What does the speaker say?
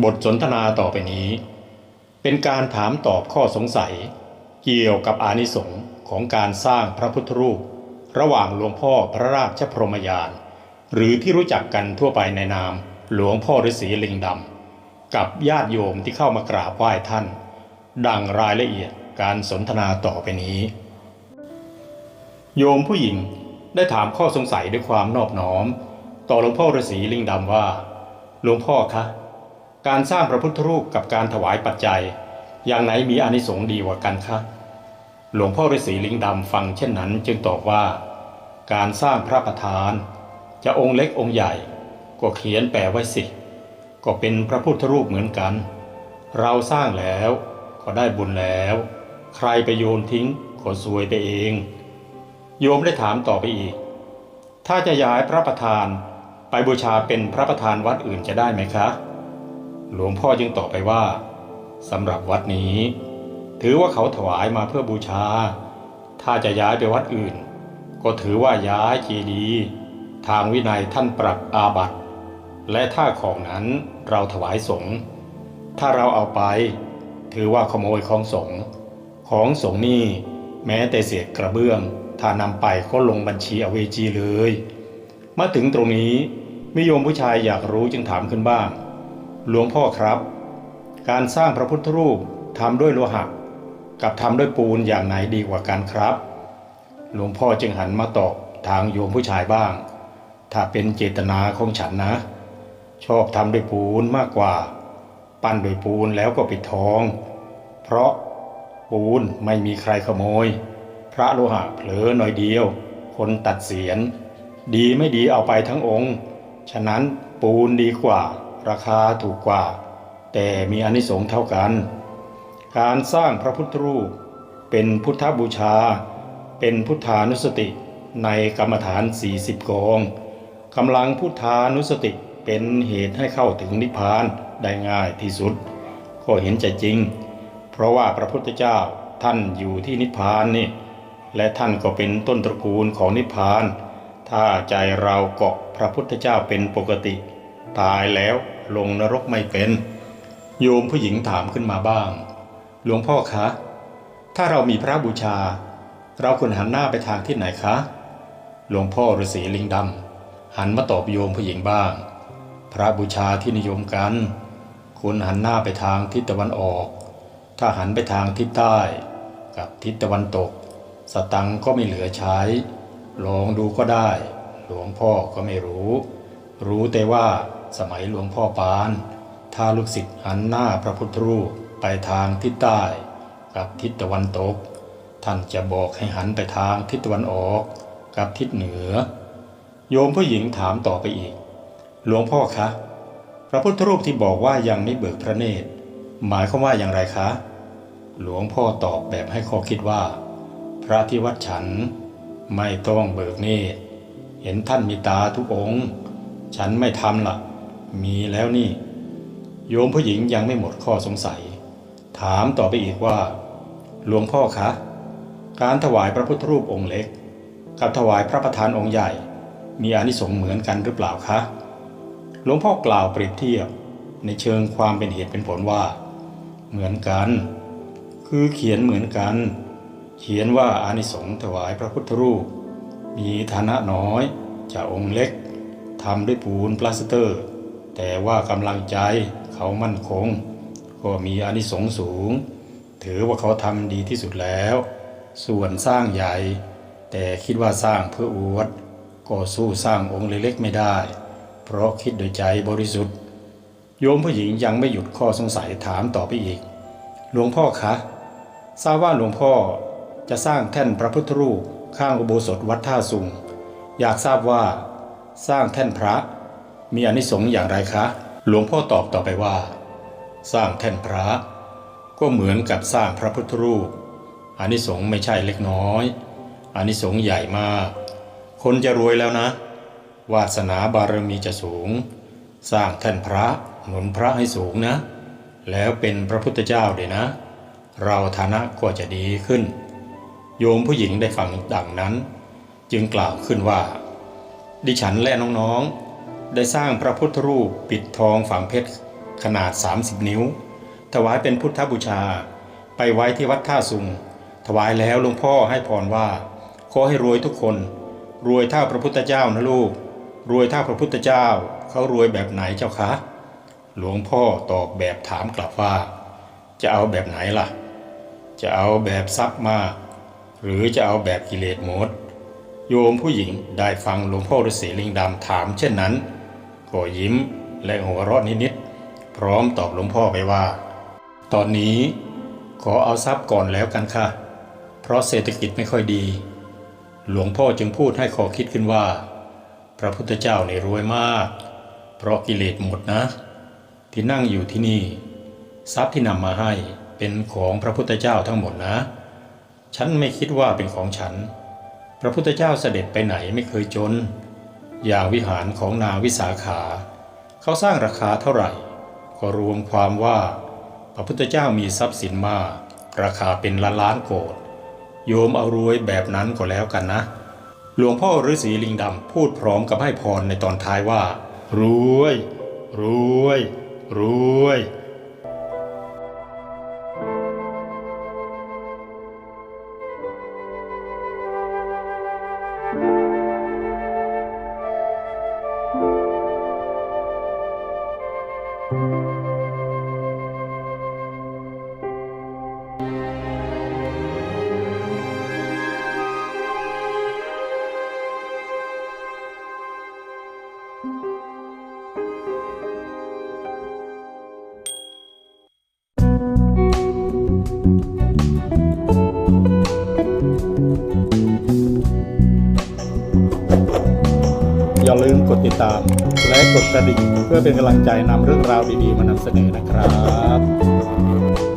บทสนทนาต่อไปนี้ เป็นการถามตอบข้อสงสัย เกี่ยวกับอานิสงส์ของการสร้างพระพุทธรูป ระหว่างหลวงพ่อพระราชพรหมยาน หรือที่รู้จักกันทั่วไปในนามหลวงพ่อฤาษีลิงดำกับญาติโยมที่เข้ามากราบไหว้ท่าน ดังรายละเอียดการสนทนาต่อไปนี้ โยมผู้หญิงได้ถามข้อสงสัยด้วยความนอบน้อม ต่อหลวงพ่อฤาษีลิงดำว่า หลวงพ่อคะ การสร้างพระพุทธรูปกับการถวายปัจจัย อย่างไหนมีอานิสงส์ดีกว่ากันคะหลวงพ่อฤาษีลิงดำฟังเช่นนั้นจึงตอบว่า การสร้างพระประธาน จะองค์เล็กองค์ใหญ่ ก็เขียนแปะไว้สิ ก็เป็นพระพุทธรูปเหมือนกัน เราสร้างแล้วก็ได้บุญแล้ว ใครไปโยนทิ้งก็ซวยไปเอง โยมได้ถามต่อไปอีก ถ้าจะย้ายพระประธานไปบูชาเป็นพระประธานวัดอื่นจะได้ไหมคะ หลวงพ่อจึงตอบไปว่าสำหรับวัดนี้ ถือว่าเขาถวายมาเพื่อบูชา ถ้าจะย้ายไปวัดอื่น ก็ถือว่าย้ายเจดีย์ทางวินัยท่านปรับอาบัติและถ้าของนั้นเราถวายสงฆ์ถ้าเราเอาไป ถือว่าขโมยของสงฆ์ของสงฆ์นี่แม้แต่เศษกระเบื้อง ถ้านำไปก็ลงบัญชีอเวจีเลย มาถึงตรงนี้มิโยมผู้ชายอยากรู้จึงถามขึ้นบ้าง หลวงพ่อครับ การสร้างพระพุทธรูปทำด้วยโลหะ กับทำด้วยปูนอย่างไหนดีกว่ากันครับ หลวงพ่อจึงหันมาตอบทางโยมผู้ชายบ้าง ถ้าเป็นเจตนาของฉันนะ ชอบทำด้วยปูนมากกว่า ปั้นด้วยปูนแล้วก็ปิดทอง เพราะปูนไม่มีใครขโมย พระโลหะเผลอหน่อยเดียว คนตัดเสียน ดีไม่ดีเอาไปทั้งองค์ ฉะนั้นปูนดีกว่า ราคาถูกกว่า แต่มีอานิสงส์เท่ากัน การสร้างพระพุทธรูป เป็นพุทธบูชา เป็นพุทธานุสติในกรรมฐาน 40กองกำลังพุทธานุสติเป็นเหตุให้เข้าถึงนิพพานได้ง่ายที่สุด ก็เห็นใจจริง เพราะว่าพระพุทธเจ้าท่านอยู่ที่นิพพานนี่และท่านก็เป็นต้นตระกูลของนิพพาน ถ้าใจเราเกาะพระพุทธเจ้าเป็นปกติ ตายแล้ว ลงนรกไม่เป็น โยมผู้หญิงถามขึ้นมาบ้าง หลวงพ่อคะ ถ้าเรามีพระบูชา เราควรหันหน้าไปทางทิศไหนคะ หลวงพ่อฤาษีลิงดำหันมาตอบโยมผู้หญิงบ้าง พระบูชาที่นิยมกันควรหันหน้าไปทางทิศตะวันออก ถ้าหันไปทางทิศใต้ กับทิศตะวันตก สตังก็ไม่เหลือใช้ ลองดูก็ได้ หลวงพ่อก็ไม่รู้ รู้แต่ว่า สมัยหลวงพ่อปาน ถ้าลูกศิษย์หันหน้าพระพุทธรูปไปทางทิศใต้กับทิศตะวันตก ท่านจะบอกให้หันไปทางทิศตะวันออกกับทิศเหนือ โยมผู้หญิงถามต่อไปอีก หลวงพ่อคะ พระพุทธรูปที่บอกว่ายังไม่เบิกพระเนตร หมายความว่าอย่างไรคะ หลวงพ่อตอบแบบให้ข้อคิดว่า พระที่วัดฉันไม่ต้องเบิกเนตรเห็นท่านมีตาทุกองค์ ฉันไม่ทำละ่ะ มีแล้วนี่ โยมผู้หญิงยังไม่หมดข้อสงสัย ถามต่อไปอีกว่า หลวงพ่อคะ การถวายพระพุทธรูปองค์เล็ก กับถวายพระประธานองค์ใหญ่ มีอนิสงส์เหมือนกันหรือเปล่าคะ หลวงพ่อกล่าวเปรียบเทียบในเชิงความเป็นเหตุเป็นผลว่า เหมือนกัน คือเขียนเหมือนกัน เขียนว่าอานิสงส์ถวายพระพุทธรูป มีฐานะน้อยจะองค์เล็กทำด้วยปูนปลาสเตอร์ แต่ว่ากำลังใจเขามั่นคง ก็มีอานิสงส์สูง ถือว่าเขาทำดีที่สุดแล้ว ส่วนสร้างใหญ่ แต่คิดว่าสร้างเพื่ออวดก็สู้สร้างองค์เล็กๆไม่ได้ เพราะคิดโดยใจบริสุทธิ์ โยมผู้หญิงยังไม่หยุดข้อสงสัยถามต่อไปอีก หลวงพ่อคะทราบว่าหลวงพ่อจะสร้างแท่นพระพุทธรูปข้างอุโบสถวัดท่าสุง อยากทราบว่า สร้างแท่นพระ มีอนิสงส์อย่างไรคะ หลวงพ่อตอบต่อไปว่า สร้างแท่นพระ ก็เหมือนกับสร้างพระพุทธรูปอนิสงส์ไม่ใช่เล็กน้อยอนิสงส์ใหญ่มาก คนจะรวยแล้วนะ วาสนาบารมีจะสูง สร้างแท่นพระหนุนพระให้สูงนะ แล้วเป็นพระพุทธเจ้าเลยนะ เราฐานะก็จะดีขึ้น โยมผู้หญิงได้ฟังดังนั้น จึงกล่าวขึ้นว่า ดิฉันและน้องๆ ได้สร้างพระพุทธรูปปิดทองฝังเพชรขนาด 30 นิ้ว ถวายเป็นพุทธบูชา ไปไว้ที่วัดท่าสุง ถวายแล้วหลวงพ่อให้พรว่า ขอให้รวยทุกคน รวยเท่าพระพุทธเจ้านะลูก รวยเท่าพระพุทธเจ้า เขารวยแบบไหนเจ้าคะหลวงพ่อตอบแบบถามกลับว่า จะเอาแบบไหนล่ะ จะเอาแบบทรัพย์มาก หรือจะเอาแบบกิเลสหมดโยมผู้หญิงได้ฟังหลวงพ่อฤาษีลิงดำถามเช่นนั้น ก็ยิ้มและหัวเราะนิดๆพร้อมตอบหลวงพ่อไปว่า ตอนนี้ขอเอาทรัพย์ก่อนแล้วกันค่ะ เพราะเศรษฐกิจไม่ค่อยดี หลวงพ่อจึงพูดให้ขอคิดขึ้นว่า พระพุทธเจ้าในรวยมาก เพราะกิเลสหมดนะ ที่นั่งอยู่ที่นี่ ทรัพย์ที่นำมาให้เป็นของพระพุทธเจ้าทั้งหมดนะ ฉันไม่คิดว่าเป็นของฉัน พระพุทธเจ้าเสด็จไปไหนไม่เคยจน อย่างวิหารของนาวิสาขา เขาสร้างราคาเท่าไหร่ ก็รวมความว่า พระพุทธเจ้ามีทรัพย์สินมาก ราคาเป็นล้านล้านโกดโยมเอารวยแบบนั้นก็แล้วกันนะ หลวงพ่อฤาษีลิงดำพูดพร้อมกับให้พรในตอนท้ายว่า รวย รวย รวย อย่ กดกระดิ่งเพื่อเป็นกำลังใจนำเรื่องราวดีๆมานำเสนอนะครับ